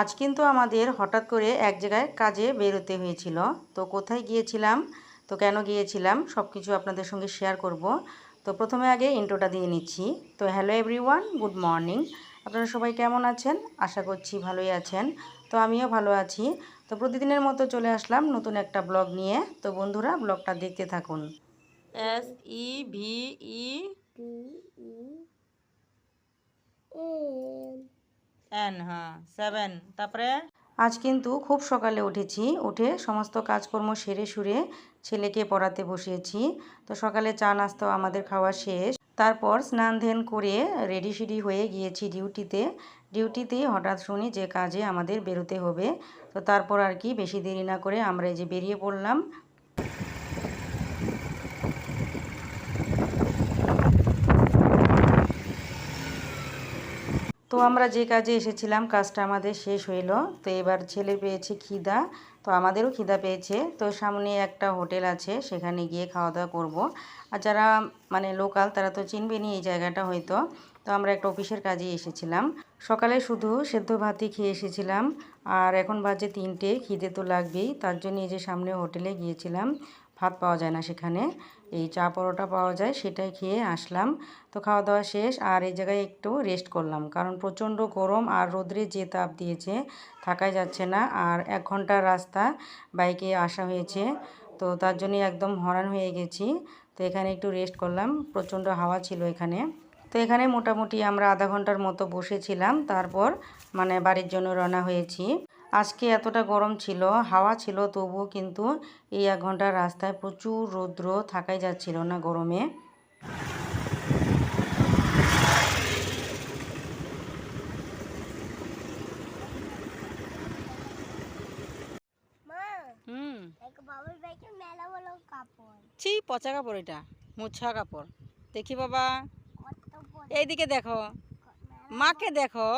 আজ কিন্তু আমাদের হঠাৎ করে এক জায়গায় কাজে বেরোতে হয়েছিল। তো কোথায় গিয়েছিলাম, তো কেন গিয়েছিলাম সব কিছু আপনাদের সঙ্গে শেয়ার করব। তো প্রথমে আগে ইন্ট্রোটা দিয়ে নিচ্ছি। তো হ্যালো এভরিওয়ান গুড মর্নিং আপনারা সবাই কেমন আছেন? আশা করছি ভালোই আছেন। তো আমিও ভালো আছি। তো প্রতিদিনের মতো চলে আসলাম নতুন একটা ব্লগ নিয়ে। তো বন্ধুরা ব্লগটা দেখতে থাকুন। S E V E N হ্যাঁ সেভেন তারপরে? আজ কিন্তু খুব সকালে উঠেছি, উঠে সমস্ত কাজকর্ম সেরে সুরে ছেলেকে পড়াতে বসিয়েছি। তো সকালে চা নাস্তাও আমাদের খাওয়া শেষ। তারপর স্নান ধ্যান করে রেডি সিডি হয়ে গিয়েছি ডিউটিতে। ডিউটিতে হঠাৎ শুনি যে কাজে আমাদের বেরোতে হবে। তো তারপর আর কি বেশি দেরি না করে আমরা এই যে বেরিয়ে পড়লাম তো আমরা যে কাজে এসেছিলাম, কাজটা আমাদের শেষ হইল। তো এবার ছেলে পেয়েছে খিদা, তো আমাদেরও খিদা পেয়েছে। তো সামনে একটা হোটেল আছে, সেখানে গিয়ে খাওয়া দাওয়া করব। আর যারা মানে লোকাল তারা তো চিনবেনি এই জায়গাটা হয়তো। তো আমরা একটা অফিসের কাজে এসেছিলাম। সকালে শুধু সেদ্ধ ভাতই খেয়ে এসেছিলাম আর এখন বাজে তিনটে, খিদে তো লাগবেই। তার জন্য এই যে সামনে হোটেলে গিয়েছিলাম, ভাত পাওয়া যায় না সেখানে। এই চা পরোটা পাওয়া যায় সেটাই খেয়ে আসলাম। তো খাওয়া দাওয়া শেষ আর এই জায়গায় একটু রেস্ট করলাম কারণ প্রচণ্ড গরম আর রোদ্রে যে তাপ দিয়েছে থাকাই যাচ্ছে না আর এক ঘণ্টার রাস্তা বাইকে আসা হয়েছে। তো তার জন্যই একদম হরান হয়ে গেছি। তো এখানে একটু রেস্ট করলাম। প্রচণ্ড হাওয়া ছিল এখানে। তো এখানে মোটামুটি আমরা আধা ঘণ্টার মতো বসেছিলাম। তারপর মানে বাড়ির জন্য রওনা হয়েছি। আজকে এতটা গরম ছিল হাওয়া ছিল তবুও কিন্তু এই এক ঘণ্টার রাস্তায় প্রচুর রৌদ্র থাকাই যাচ্ছিল না গরমে। মা হুম। এক বাবার ব্যাগে মেলা বড় কাপড়। ছি পচা কাপড় এটা মোছা কাপড়। দেখি বাবা। এইদিকে দেখো। মাকে দেখো।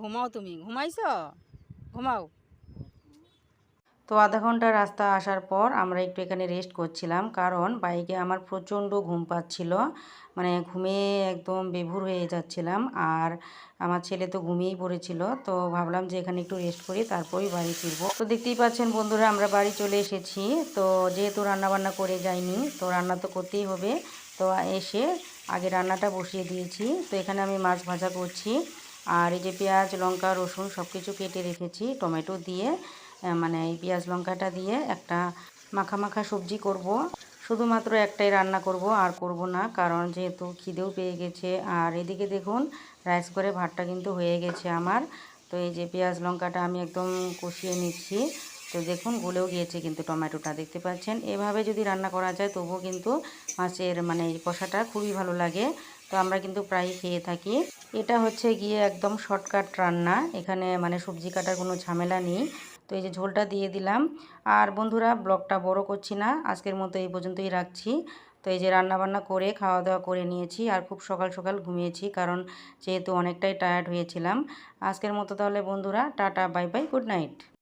ঘুমাও তুমি। ঘুমাইছ? ঘুমাও। তো আধা ঘণ্টা রাস্তা আসার পর আমরা একটু এখানে রেস্ট করছিলাম কারণ বাইকে আমার প্রচণ্ড ঘুম পাচ্ছিল। মানে ঘুমে একদম বেভুর হয়ে যাচ্ছিলাম আর আমার ছেলে তো ঘুমিয়েই পড়েছিল। তো ভাবলাম যে এখানে একটু রেস্ট করি তারপরেই বাড়ি ফিরবো। তো দেখতেই পাচ্ছেন বন্ধুরা, আমরা বাড়ি চলে এসেছি। তো যেহেতু রান্না বান্না করে যাইনি, তো রান্না তো করতেই হবে। তো এসে আগে রান্নাটা বসিয়ে দিয়েছি। তো এখানে আমি মাছ ভাজা করছি। আর এই যে পেঁয়াজ, লঙ্কা, রসুন সব কিছু কেটে রেখেছি টমেটো দিয়ে। মানে এই পেঁয়াজ, লঙ্কাটা দিয়ে একটা মাখা মাখা সবজি করব। শুধুমাত্র একটাই রান্না করব, আর করব না, কারণ যেহেতু খিদেও পেয়ে গেছে। আর এদিকে দেখুন, রাইস করে ভাতটা কিন্তু হয়ে গেছে আমার। তো এই যে পেঁয়াজ, লঙ্কাটা আমি একদম কষিয়ে নিচ্ছি। তো দেখুন, গলেও গিয়েছে কিন্তু টমেটোটা, দেখতে পাচ্ছেন? এভাবে যদি রান্না করা যায়, তবুও কিন্তু মাছের মানে এই কষাটা খুবই ভালো লাগে। তো আমরা কিন্তু প্রায়ই খেয়ে থাকি। এটা হচ্ছে গিয়ে একদম শর্টকাট রান্না। এখানে মানে সবজি কাটার কোনো ঝামেলা নেই। তো এই যে ঝোলটা দিয়ে দিলাম। আর বন্ধুরা, ব্লগটা বড় করছি না। আজকের মতো এই পর্যন্তই রাখছি। তো এই যে রান্নাবান্না করে খাওয়া দাওয়া করে নিয়েছি আর খুব সকাল সকাল ঘুমিয়েছি কারণ যেহেতু অনেকটাই টায়ার্ড হয়েছিলাম। আজকের মতো তাহলে বন্ধুরা, tata bye bye good night